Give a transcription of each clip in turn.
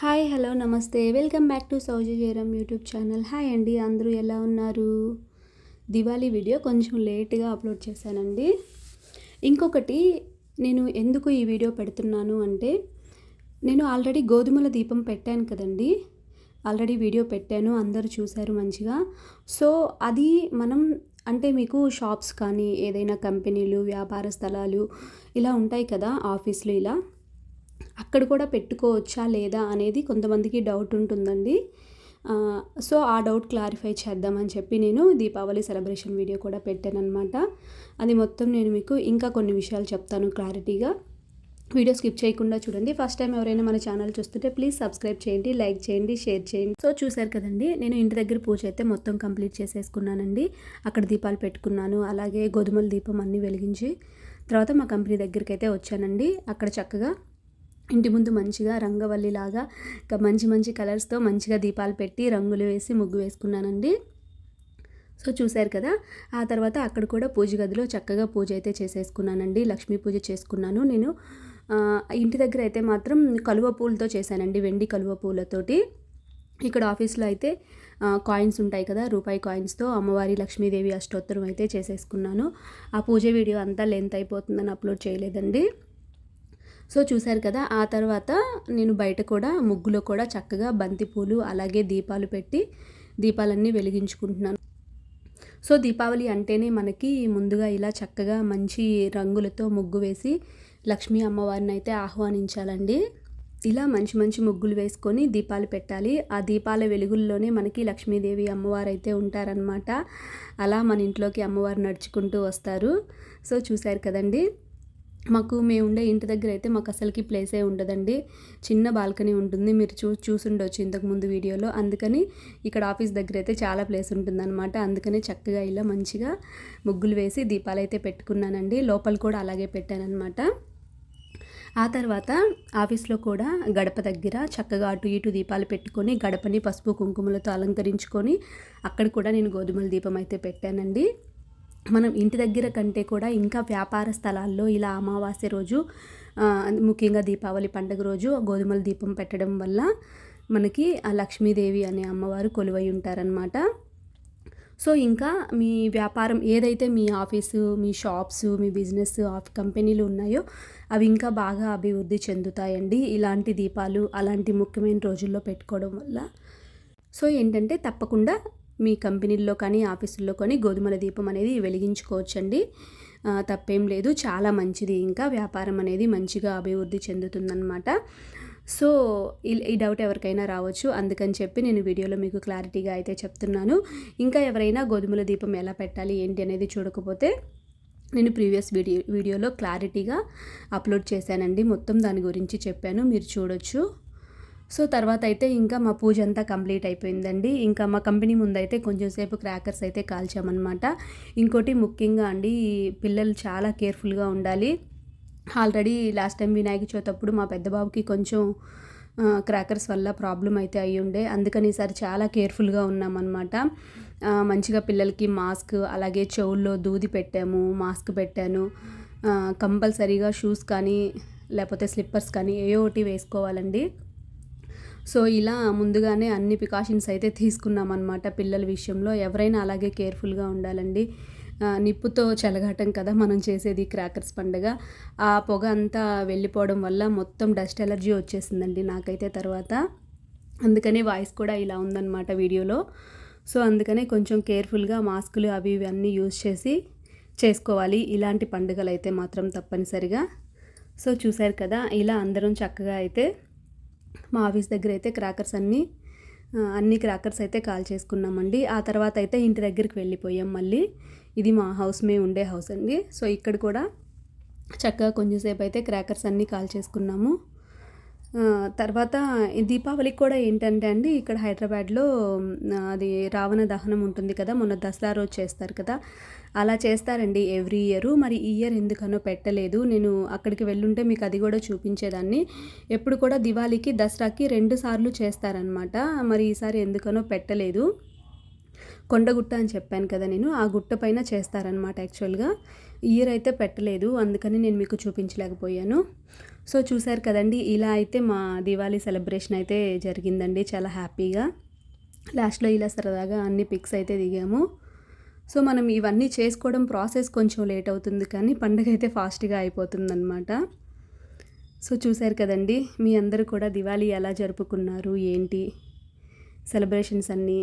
Hi hello నమస్తే. Welcome back to Sowji Jayaram YouTube channel. Hi అండి అందరూ ఎలా ఉన్నారు? దివాళీ వీడియో కొంచెం లేట్గా అప్లోడ్ చేశానండి. ఇంకొకటి నేను ఎందుకు ఈ వీడియో పెడుతున్నాను అంటే నేను ఆల్రెడీ గోధుమల దీపం పెట్టాను కదండి. ఆల్రెడీ వీడియో పెట్టాను అందరూ చూశారు మంచిగా. సో అది మనం అంటే మీకు షాప్స్ కానీ ఏదైనా కంపెనీలు వ్యాపార స్థలాలు ఇలా ఉంటాయి కదా ఆఫీసులు ఇలా. అక్కడ కూడా పెట్టుకోవచ్చా లేదా అనేది కొంతమందికి డౌట్ ఉంటుందండి. సో ఆ డౌట్ క్లారిఫై చేద్దామని చెప్పి నేను దీపావళి సెలబ్రేషన్ వీడియో కూడా పెట్టాను అనమాట అది మొత్తం నేను మీకు ఇంకా కొన్ని విషయాలు చెప్తాను క్లారిటీగా వీడియో స్కిప్ చేయకుండా చూడండి. ఫస్ట్ టైం ఎవరైనా మన ఛానల్ చూస్తుంటే ప్లీజ్ సబ్స్క్రైబ్ చేయండి లైక్ చేయండి షేర్ చేయండి. సో చూశారు కదండి నేను ఇంటి దగ్గర పూజ అయితే మొత్తం కంప్లీట్ చేసేసుకున్నానండి. అక్కడ దీపాలు పెట్టుకున్నాను అలాగే గోధుమల దీపం అన్నీ వెలిగించి తర్వాత మా కంపెనీ దగ్గరికి అయితే వచ్చానండి. అక్కడ చక్కగా ఇంటి ముందు మంచిగా రంగవల్లిలాగా ఇంకా మంచి మంచి కలర్స్తో మంచిగా దీపాలు పెట్టి రంగులు వేసి ముగ్గు వేసుకున్నానండి. సో చూశారు కదా? ఆ తర్వాత అక్కడ కూడా పూజ గదిలో చక్కగా పూజ అయితే చేసేసుకున్నానండి. లక్ష్మీ పూజ చేసుకున్నాను నేను. ఇంటి దగ్గర అయితే మాత్రం కలువ పూలతో చేశానండి వెండి కలువ పూలతోటి. ఇక్కడ ఆఫీస్లో అయితే కాయిన్స్ ఉంటాయి కదా? రూపాయి కాయిన్స్తో అమ్మవారి లక్ష్మీదేవి అష్టోత్తరం అయితే చేసేసుకున్నాను. ఆ పూజ వీడియో అంతా లెంత్ అయిపోతుందని అప్లోడ్ చేయలేదండి. సో చూశారు కదా ఆ తర్వాత నేను బయట కూడా ముగ్గులో కూడా చక్కగా బంతిపూలు అలాగే దీపాలు పెట్టి దీపాలన్నీ వెలిగించుకుంటున్నాను. సో దీపావళి అంటేనే మనకి ముందుగా ఇలా చక్కగా మంచి రంగులతో ముగ్గు వేసి లక్ష్మీ అమ్మవారిని అయితే ఆహ్వానించాలండి. ఇలా మంచి మంచి ముగ్గులు వేసుకొని దీపాలు పెట్టాలి. ఆ దీపాల వెలుగుల్లోనే మనకి లక్ష్మీదేవి అమ్మవారు అయితే ఉంటారనమాట అలా మన ఇంట్లోకి అమ్మవారు నడుచుకుంటూ వస్తారు. సో చూశారు కదండి. మాకు మేము ఉండే ఇంటి దగ్గర అయితే మాకు అసలుకి ప్లేసే ఉండదండి. చిన్న బాల్కనీ ఉంటుంది. మీరు చూ చూసుండొచ్చు ఇంతకుముందు వీడియోలో. అందుకని ఇక్కడ ఆఫీస్ దగ్గర అయితే చాలా ప్లేస్ ఉంటుందన్నమాట. అందుకని చక్కగా ఇలా మంచిగా ముగ్గులు వేసి దీపాలు అయితే పెట్టుకున్నానండి. లోపల కూడా అలాగే పెట్టానన్నమాట. ఆ తర్వాత ఆఫీస్లో కూడా గడప దగ్గర చక్కగా అటు ఇటు దీపాలు పెట్టుకొని గడపని పసుపు కుంకుమలతో అలంకరించుకొని అక్కడ కూడా నేను గోధుమల దీపం అయితే పెట్టానండి. మనం ఇంటి దగ్గర కంటే కూడా ఇంకా వ్యాపార స్థలాల్లో ఇలా అమావాస్య రోజు ముఖ్యంగా దీపావళి పండుగ రోజు గోధుమల దీపం పెట్టడం వల్ల మనకి ఆ లక్ష్మీదేవి అనే అమ్మవారు కొలువై ఉంటారనమాట సో ఇంకా మీ వ్యాపారం ఏదైతే మీ ఆఫీసు మీ షాప్స్ మీ బిజినెస్ ఆఫ్ కంపెనీలు ఉన్నాయో అవి ఇంకా బాగా అభివృద్ధి చెందుతాయండి. ఇలాంటి దీపాలు అలాంటి ముఖ్యమైన రోజుల్లో పెట్టుకోవడం వల్ల. సో ఏంటంటే తప్పకుండా మీ కంపెనీల్లో కానీ ఆఫీసుల్లో కానీ గోధుమల దీపం అనేది వెలిగించుకోవచ్చండి. తప్పేం లేదు. చాలా మంచిది. ఇంకా వ్యాపారం అనేది మంచిగా అభివృద్ధి చెందుతుందన్నమాట. సో ఈ డౌట్ ఎవరికైనా రావచ్చు. అందుకని చెప్పి నేను వీడియోలో మీకు క్లారిటీగా అయితే చెప్తున్నాను. ఇంకా ఎవరైనా గోధుమల దీపం ఎలా పెట్టాలి ఏంటి అనేది చూడకపోతే నేను ప్రీవియస్ వీడియో వీడియోలో క్లారిటీగా అప్లోడ్ చేశానండి. మొత్తం దాని గురించి చెప్పాను. మీరు చూడొచ్చు. సో తర్వాత అయితే ఇంకా మా పూజ అంతా కంప్లీట్ అయిపోయిందండి. ఇంకా మా కంపెనీ ముందైతే కొంచెం సేపు క్రాకర్స్ అయితే కాల్చామన్నమాట. ఇంకోటి ముఖ్యంగా అండి పిల్లలు చాలా కేర్ఫుల్గా ఉండాలి. Already last time Vinayaka Chavithi అప్పుడు మా పెద్ద బాబుకి కొంచెం క్రాకర్స్ వల్ల ప్రాబ్లం అయితే అయ్యి ఉండే. అందుకని ఈసారి చాలా కేర్ఫుల్గా ఉన్నామన్నమాట. మంచిగా పిల్లలకి మాస్క్ అలాగే చెవుల్లో దూది పెట్టాము మాస్క్ పెట్టాను. కంపల్సరీగా షూస్ కానీ లేకపోతే స్లిప్పర్స్ కానీ ఏ ఒకటి వేసుకోవాలండి. సో ఇలా ముందుగానే అన్ని ప్రికాషన్స్ అయితే తీసుకున్నాం అనమాట పిల్లల విషయంలో. ఎవరైనా అలాగే కేర్ఫుల్గా ఉండాలండి. నిప్పుతో చెలగాటం కదా మనం చేసేది క్రాకర్స్ పండుగ. ఆ పొగ అంతా వెళ్ళిపోవడం వల్ల మొత్తం డస్ట్ ఎలర్జీ వచ్చేసిందండి నాకైతే తర్వాత. అందుకనే వాయిస్ కూడా ఇలా ఉందన్నమాట వీడియోలో. సో అందుకనే కొంచెం కేర్ఫుల్గా మాస్కులు అవి ఇవి అన్నీ యూజ్ చేసి చేసుకోవాలి. ఇలాంటి పండుగలు అయితే మాత్రం తప్పనిసరిగా. సో చూశారు కదా ఇలా అందరం చక్కగా అయితే మా ఆఫీస్ దగ్గర అయితే క్రాకర్స్ అన్నీ అన్ని క్రాకర్స్ అయితే కాల్ చేసుకున్నామండి. ఆ తర్వాత అయితే ఇంటి దగ్గరికి వెళ్ళిపోయాం మళ్ళీ. ఇది మా హౌస్ మే ఉండే హౌస్ అండి. సో ఇక్కడ కూడా చక్కగా కొంచెంసేపు అయితే క్రాకర్స్ అన్నీ కాల్ చేసుకున్నాము. తర్వాత దీపావళికి కూడా ఏంటంటే అండి ఇక్కడ హైదరాబాద్లో అది రావణ దహనం ఉంటుంది కదా మొన్న దసరా రోజు చేస్తారు కదా అలా చేస్తారండి ఎవ్రీ ఇయర్. మరి ఈ ఇయర్ ఎందుకనో పెట్టలేదు. నేను అక్కడికి వెళ్ళుంటే మీకు అది కూడా చూపించేదాన్ని. ఎప్పుడు కూడా దివాళీకి దసరాకి రెండు సార్లు చేస్తారనమాట మరి ఈసారి ఎందుకనో పెట్టలేదు. కొండగుట్ట అని చెప్పాను కదా నేను ఆ గుట్ట పైన చేస్తారనమాట యాక్చువల్గా. ఇయర్ అయితే పెట్టలేదు అందుకని నేను మీకు చూపించలేకపోయాను. సో చూశారు కదండి ఇలా అయితే మా దివాళీ సెలబ్రేషన్ అయితే జరిగిందండి చాలా హ్యాపీగా. లాస్ట్లో ఇలా సరదాగా అన్ని పిక్స్ అయితే దిగాము. సో మనం ఇవన్నీ చేసుకోవడం ప్రాసెస్ కొంచెం లేట్ అవుతుంది కానీ పండుగ అయితే ఫాస్ట్గా అయిపోతుందన్నమాట. సో చూశారు కదండి మీ అందరూ కూడా దివాళీ ఎలా జరుపుకున్నారు ఏంటి సెలబ్రేషన్స్ అన్నీ?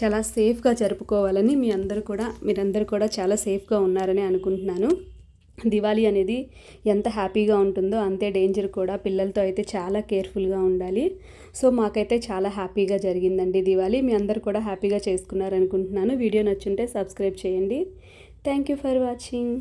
చాలా సేఫ్గా జరుపుకోవాలని మీ అందరూ కూడా మీరందరూ కూడా చాలా సేఫ్గా ఉన్నారని అనుకుంటున్నాను. దివాళీ అనేది ఎంత హ్యాపీగా ఉంటుందో అంతే డేంజర్ కూడా. పిల్లలతో అయితే చాలా కేర్ఫుల్గా ఉండాలి. సో మాకైతే చాలా హ్యాపీగా జరిగిందండి దివాళీ. మీ అందరు కూడా హ్యాపీగా చేసుకున్నారు అనుకుంటున్నాను వీడియో నచ్చుంటే సబ్స్క్రైబ్ చేయండి. Thank you for watching.